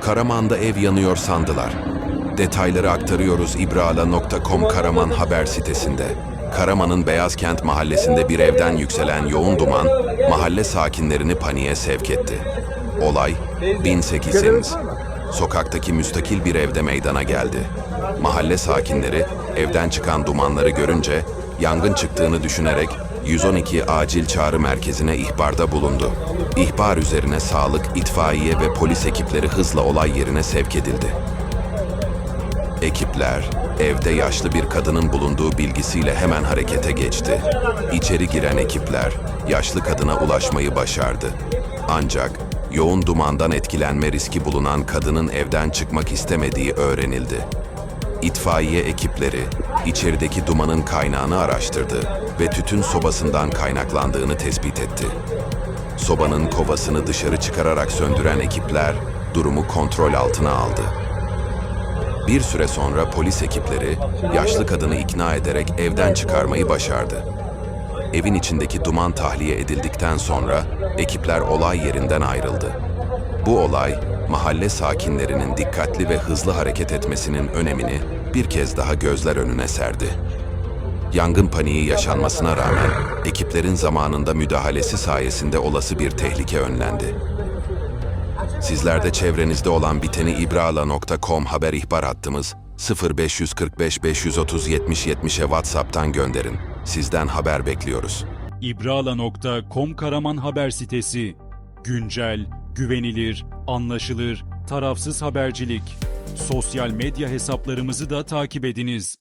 Karaman'da ev yanıyor sandılar. Detayları aktarıyoruz ibrala.com Karaman haber sitesinde. Karaman'ın Beyazkent mahallesinde bir evden yükselen yoğun duman mahalle sakinlerini paniğe sevk etti. Olay 1008 Sokaktaki müstakil bir evde meydana geldi. Mahalle sakinleri evden çıkan dumanları görünce yangın çıktığını düşünerek 112 acil çağrı merkezine ihbarda bulundu. İhbar üzerine sağlık, itfaiye ve polis ekipleri hızla olay yerine sevk edildi. Ekipler, evde yaşlı bir kadının bulunduğu bilgisiyle hemen harekete geçti. İçeri giren ekipler, yaşlı kadına ulaşmayı başardı. Ancak yoğun dumandan etkilenme riski bulunan kadının evden çıkmak istemediği öğrenildi. İtfaiye ekipleri içerideki dumanın kaynağını araştırdı ve tütün sobasından kaynaklandığını tespit etti. Sobanın kovasını dışarı çıkararak söndüren ekipler durumu kontrol altına aldı. Bir süre sonra polis ekipleri yaşlı kadını ikna ederek evden çıkarmayı başardı. Evin içindeki duman tahliye edildikten sonra ekipler olay yerinden ayrıldı. Bu olay mahalle sakinlerinin dikkatli ve hızlı hareket etmesinin önemini bir kez daha gözler önüne serdi. Yangın paniği yaşanmasına rağmen ekiplerin zamanında müdahalesi sayesinde olası bir tehlike önlendi. Sizler de çevrenizde olan biteni ibrala.com haber ihbar hattımız 0545 530 70 70'e WhatsApp'tan gönderin. Sizden haber bekliyoruz. ibrala.com Karaman haber sitesi. Güncel, güvenilir, anlaşılır, tarafsız habercilik. Sosyal medya hesaplarımızı da takip ediniz.